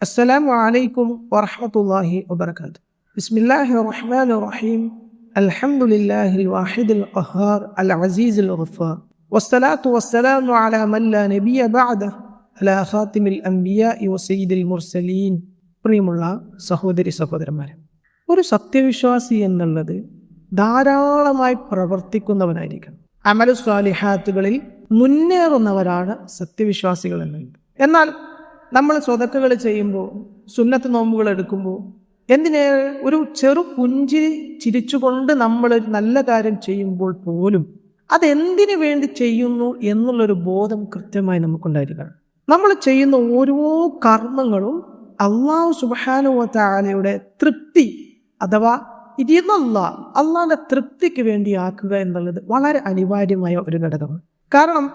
السلام عليكم ورحمة الله وبركاته بسم الله الرحمن الرحيم الحمد لله الواحد القهار العزيز الغفار والصلاة والسلام على من لا نبي بعده على خاتم الأنبياء وسيد المرسلين പ്രിയമുള്ള സഹോദരി സഹോദരന്മാരെ ഒരു സത്യവിശ്വാസി എന്നുള്ളത് ധാരാളമായി പ്രവർത്തിക്കുന്നവനായിരിക്കണം അമലു സ്വാലിഹാത്തുകളിൽ മുന്നേറുന്നവരാണ് സത്യവിശ്വാസികൾ എന്നുള്ളത് എന്നാൽ നമ്മൾ സ്വതക്കുകൾ ചെയ്യുമ്പോൾ സുന്നത്ത് നോമ്പുകൾ എടുക്കുമ്പോൾ എന്തിനേറെ ഒരു ചെറു പുഞ്ചിരി ചിരിച്ചുകൊണ്ട് നമ്മൾ ഒരു നല്ല കാര്യം ചെയ്യുമ്പോൾ പോലും അതെന്തിനു വേണ്ടി ചെയ്യുന്നു എന്നുള്ളൊരു ബോധം കൃത്യമായി നമുക്കുണ്ടായിരിക്കണം. നമ്മൾ ചെയ്യുന്ന ഓരോ കർമ്മങ്ങളും അള്ളാഹു സുബാനുവത്താലയുടെ തൃപ്തി അഥവാ ഇരുന്നല്ല അള്ളാഹിന്റെ തൃപ്തിക്ക് വേണ്ടി ആക്കുക എന്നുള്ളത് വളരെ അനിവാര്യമായ ഒരു ഘടകമാണ്. കാരണം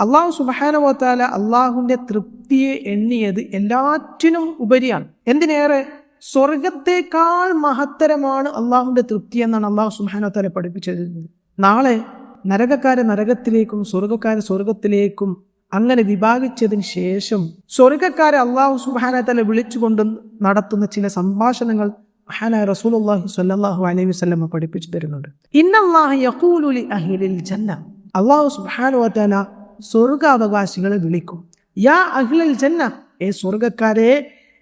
അള്ളാഹു സുബഹാനവത്താല അള്ളാഹുവിന്റെ തൃപ്തിയെ എണ്ണിയത് എല്ലാറ്റിനും ഉപരിയാണ്. എന്തിനേറെ? സ്വർഗത്തേക്കാൾ മഹത്തരമാണ് അള്ളാഹുവിന്റെ തൃപ്തി എന്നാണ് അള്ളാഹു സുബഹാനവത്താല പഠിപ്പിച്ചിരുന്നത് നാളെ നരകക്കാരെ നരകത്തിലേക്കും സ്വർഗക്കാരെ സ്വർഗത്തിലേക്കും അങ്ങനെ വിഭാഗിച്ചതിന് ശേഷം സ്വർഗക്കാരെ അള്ളാഹു സുബാനത്തല വിളിച്ചുകൊണ്ട് നടത്തുന്ന ചില സംഭാഷണങ്ങൾ മഹാനായ റസൂലുള്ളാഹി സ്വല്ലല്ലാഹു അലൈഹി വസ്ലമ പഠിപ്പിച്ചു തരുന്നുണ്ട്. ഇന്നല്ലാഹു ജന്ന. അള്ളാഹു വതആല സ്വർഗാവകാശികളെ വിളിക്കും. യാ അഖിലൽ ജന്ന ഏ സ്വർഗക്കാരെ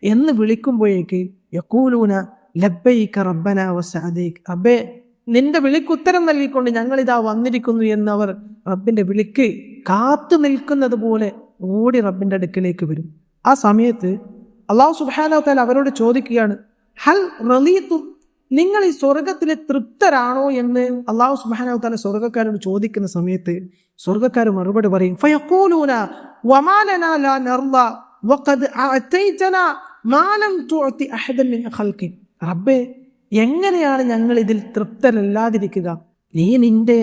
എന്ന് വിളിക്കുമ്പോഴേക്ക് യക്കൂലൂന ലബ്ബൈക റബ്ബന വസാദേക്ക് അബേ നിന്റെ വിളിക്ക് ഉത്തരം നൽകിക്കൊണ്ട് ഞങ്ങളിതാ വന്നിരിക്കുന്നു എന്നവർ റബ്ബിന്റെ വിളിക്ക് കാത്തു നിൽക്കുന്നത് പോലെ ഓടി റബ്ബിന്റെ അടുക്കിലേക്ക് വരും. ആ സമയത്ത് അള്ളാഹു തആല അവരോട് ചോദിക്കുകയാണ് ഹൽ റലീത്തും നിങ്ങൾ ഈ സ്വർഗത്തിൽ തൃപ്തരാണോ എന്ന് അള്ളാഹു സുബാനോത്താല സ്വർഗക്കാരോട് ചോദിക്കുന്ന സമയത്ത് സ്വർഗക്കാർ മറുപടി പറയും റബ്ബേ എങ്ങനെയാണ് ഞങ്ങൾ ഇതിൽ തൃപ്തരല്ലാതിരിക്കുക? നീ നിന്റെ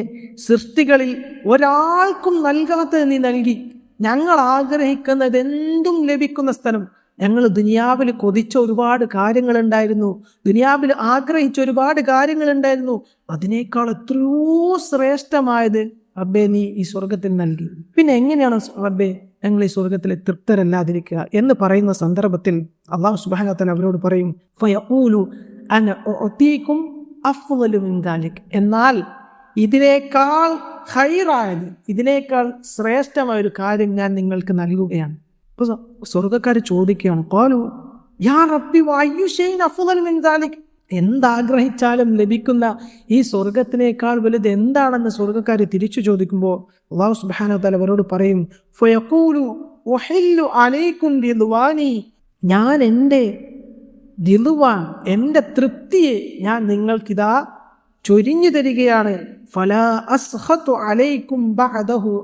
സൃഷ്ടികളിൽ ഒരാൾക്കും നൽകാത്തത് നീ നൽകി. ഞങ്ങൾ ആഗ്രഹിക്കുന്നത് എന്തും ലഭിക്കുന്ന സ്ഥലം ഞങ്ങൾ ദുനിയാവിൽ കൊതിച്ച ഒരുപാട് കാര്യങ്ങളുണ്ടായിരുന്നു. ദുനിയാവിൽ ആഗ്രഹിച്ച ഒരുപാട് കാര്യങ്ങളുണ്ടായിരുന്നു. അതിനേക്കാൾ എത്രയോ ശ്രേഷ്ഠമായത് റബ്ബെ നീ ഈ സ്വർഗത്തിൽ നൽകി. പിന്നെ എങ്ങനെയാണ് റബ്ബെ ഞങ്ങൾ ഈ സ്വർഗത്തിൽ തൃപ്തരല്ലാതിരിക്കുക എന്ന് പറയുന്ന സന്ദർഭത്തിൽ അള്ളാഹു സുബാനത്തൻ അവരോട് പറയും എന്നാൽ ഇതിനേക്കാൾ ഹൈറായത് ഇതിനേക്കാൾ ശ്രേഷ്ഠമായ ഒരു കാര്യം ഞാൻ നിങ്ങൾക്ക് നൽകുകയാണ്. അപ്പോൾ സ്വർഗക്കാർ ചോദിക്കുകയാണ് കോലു യാ റബ്ബി എന്താഗ്രഹിച്ചാലും ലഭിക്കുന്ന ഈ സ്വർഗത്തിനേക്കാൾ വലുത് എന്താണെന്ന് സ്വർഗക്കാർ തിരിച്ചു ചോദിക്കുമ്പോൾ അള്ളാഹു സുബാന അവരോട് പറയും അലൈക്കും ദിൽവാനി. ഞാൻ എന്റെ ദിലുവാൻ എന്റെ തൃപ്തിയെ ഞാൻ നിങ്ങൾക്കിതാ ചൊരിഞ്ഞു തരികയാണ്. ഫല അസ്ഹത്തു അലൈക്കും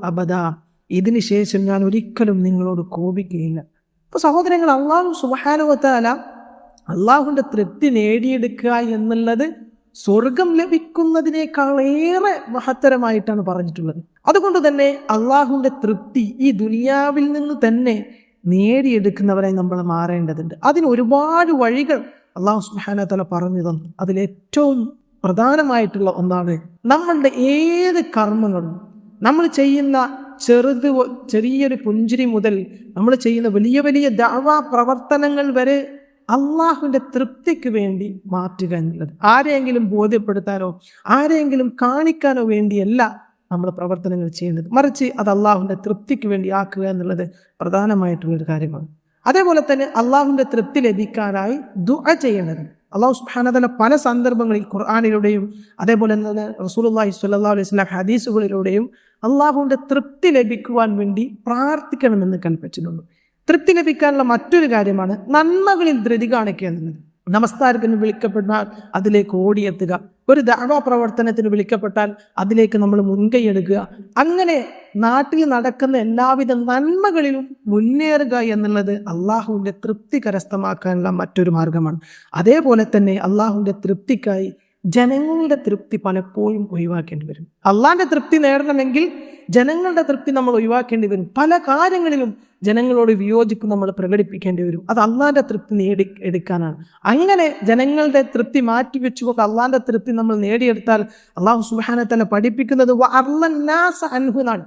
അബദ. ഇതിന് ശേഷം ഞാൻ ഒരിക്കലും നിങ്ങളോട് കോപിക്കുകയില്ല. അപ്പോൾ സഹോദരങ്ങൾ അള്ളാഹു സുബാനുവത്താല അള്ളാഹുവിന്റെ തൃപ്തി നേടിയെടുക്കുക എന്നുള്ളത് സ്വർഗം ലഭിക്കുന്നതിനേക്കാളേറെ മഹത്തരമായിട്ടാണ് പറഞ്ഞിട്ടുള്ളത്. അതുകൊണ്ട് തന്നെ അള്ളാഹുവിന്റെ തൃപ്തി ഈ ദുനിയാവിൽ നിന്ന് തന്നെ നേടിയെടുക്കുന്നവരെ നമ്മൾ മാറേണ്ടതുണ്ട്. അതിന് ഒരുപാട് വഴികൾ അള്ളാഹു സുഹാന തല പറഞ്ഞു തന്നു. അതിലേറ്റവും പ്രധാനമായിട്ടുള്ള ഒന്നാണ് നമ്മളുടെ ഏത് കർമ്മങ്ങളും നമ്മൾ ചെയ്യുന്ന ചെറുത് ചെറിയൊരു പുഞ്ചിരി മുതൽ നമ്മൾ ചെയ്യുന്ന വലിയ വലിയ ദാവാ പ്രവർത്തനങ്ങൾ വരെ അള്ളാഹുവിന്റെ തൃപ്തിക്ക് വേണ്ടി മാറ്റുക എന്നുള്ളത്. ആരെയെങ്കിലും ബോധ്യപ്പെടുത്താനോ ആരെയെങ്കിലും കാണിക്കാനോ വേണ്ടിയല്ല നമ്മൾ പ്രവർത്തനങ്ങൾ ചെയ്യുന്നത്. മറിച്ച് അത് അള്ളാഹുവിന്റെ തൃപ്തിക്ക് വേണ്ടി ആക്കുക എന്നുള്ളത് പ്രധാനമായിട്ടുള്ളൊരു കാര്യമാണ്. അതേപോലെ തന്നെ അള്ളാഹുവിന്റെ തൃപ്തി ലഭിക്കാനായി ദുഅ ചെയ്യേണ്ടത് അള്ളാഹു സുബാനതല പല സന്ദർഭങ്ങളിൽ ഖുർആാനിലൂടെയും അതേപോലെ തന്നെ റസൂലുള്ളാഹി സ്വല്ലല്ലാഹു അലൈഹി വസല്ലം ഹദീസുകളിലൂടെയും അള്ളാഹുവിന്റെ തൃപ്തി ലഭിക്കുവാൻ വേണ്ടി പ്രാർത്ഥിക്കണമെന്ന് കൽപ്പിച്ചിട്ടുണ്ട്. തൃപ്തി ലഭിക്കാനുള്ള മറ്റൊരു കാര്യമാണ് നന്മകളിൽ ധൃതി കാണിക്കുക എന്നുള്ളത്. നമസ്കാരത്തിന് വിളിക്കപ്പെട്ടാൽ അതിലേക്ക് ഓടിയെത്തുക. ഒരു ദാവാ പ്രവർത്തനത്തിന് വിളിക്കപ്പെട്ടാൽ അതിലേക്ക് നമ്മൾ മുൻകൈ എടുക്കുക അങ്ങനെ നാട്ടിൽ നടക്കുന്ന എല്ലാവിധ നന്മകളിലും മുന്നേറുക എന്നുള്ളത് അള്ളാഹുവിന്റെ തൃപ്തി കരസ്ഥമാക്കാനുള്ള മറ്റൊരു മാർഗമാണ്. അതേപോലെ തന്നെ അള്ളാഹുവിന്റെ തൃപ്തിക്കായി ജനങ്ങളുടെ തൃപ്തി പലപ്പോഴും ഒഴിവാക്കേണ്ടി വരും. അള്ളാന്റെ തൃപ്തി നേടണമെങ്കിൽ ജനങ്ങളുടെ തൃപ്തി നമ്മൾ ഒഴിവാക്കേണ്ടി വരും. പല കാര്യങ്ങളിലും ജനങ്ങളോട് വിയോജിപ്പ് നമ്മൾ പ്രകടിപ്പിക്കേണ്ടി വരും. അത് അള്ളാന്റെ തൃപ്തി നേടി എടുക്കാനാണ്. അങ്ങനെ ജനങ്ങളുടെ തൃപ്തി മാറ്റി വെച്ചുകൊണ്ട് അള്ളാന്റെ തൃപ്തി നമ്മൾ നേടിയെടുത്താൽ അള്ളാഹു സുഹാനത്തല പഠിപ്പിക്കുന്നത് അൻഹുനാണ്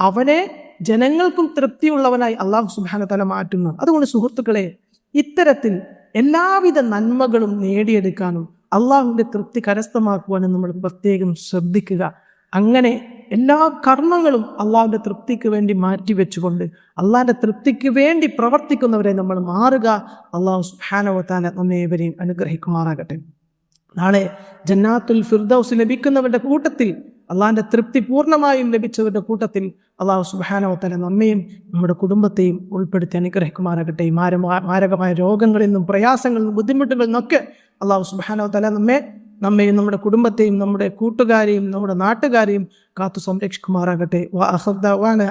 അവനെ ജനങ്ങൾക്കും തൃപ്തിയുള്ളവനായി അള്ളാഹു സുബാനത്തല മാറ്റുന്നു. അതുകൊണ്ട് സുഹൃത്തുക്കളെ ഇത്തരത്തിൽ എല്ലാവിധ നന്മകളും നേടിയെടുക്കാനും അള്ളാഹുവിന്റെ തൃപ്തി കരസ്ഥമാക്കുവാനും നമ്മൾ പ്രത്യേകം ശ്രദ്ധിക്കുക. അങ്ങനെ എല്ലാ കർമ്മങ്ങളും അള്ളാഹുവിന്റെ തൃപ്തിക്ക് വേണ്ടി മാറ്റിവെച്ചുകൊണ്ട് അള്ളാഹിന്റെ തൃപ്തിക്ക് വേണ്ടി പ്രവർത്തിക്കുന്നവരെ നമ്മൾ മാറുക. അള്ളാഹു സുഹാനവത്താന നമ്മേവരെയും അനുഗ്രഹിക്കുമാറാകട്ടെ. നാളെ ജന്നാത്തുൽ ഫിർദൌസ് ലഭിക്കുന്നവരുടെ കൂട്ടത്തിൽ അള്ളാഹിന്റെ തൃപ്തി പൂർണമായും ലഭിച്ചവരുടെ കൂട്ടത്തിൽ അള്ളാഹു സുബാനവത്തല നമ്മയും നമ്മുടെ കുടുംബത്തെയും ഉൾപ്പെടുത്തി അനുഗ്രഹിക്കുമാറാകട്ടെ. മാരമായ മാരകമായ രോഗങ്ങളിൽ നിന്നും പ്രയാസങ്ങളിൽ നിന്നും ബുദ്ധിമുട്ടുകളിൽ നിന്നൊക്കെ അള്ളാഹു സുബാനോ തല നമ്മെ നമ്മയും നമ്മുടെ കുടുംബത്തെയും നമ്മുടെ കൂട്ടുകാരെയും നമ്മുടെ നാട്ടുകാരെയും കാത്തു സംരക്ഷിക്കുമാറാകട്ടെ.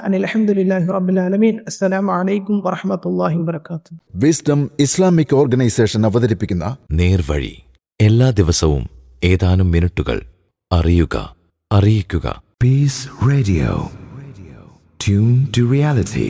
അനിൽ അലഹമുല്ലാഹി റബ്ബുലാലമീൻ അസ്സലാമു അലൈക്കും വറഹമത്തല്ലാഹി വബർക്കാത്തു വിസ്ഡം ഇസ്ലാമിക് ഓർഗനൈസേഷൻ അവതരിപ്പിക്കുന്ന നേർവഴി എല്ലാ ദിവസവും ഏതാനും മിനിറ്റുകൾ അറിയുക അറിയിക്കുക. Peace radio tune to reality.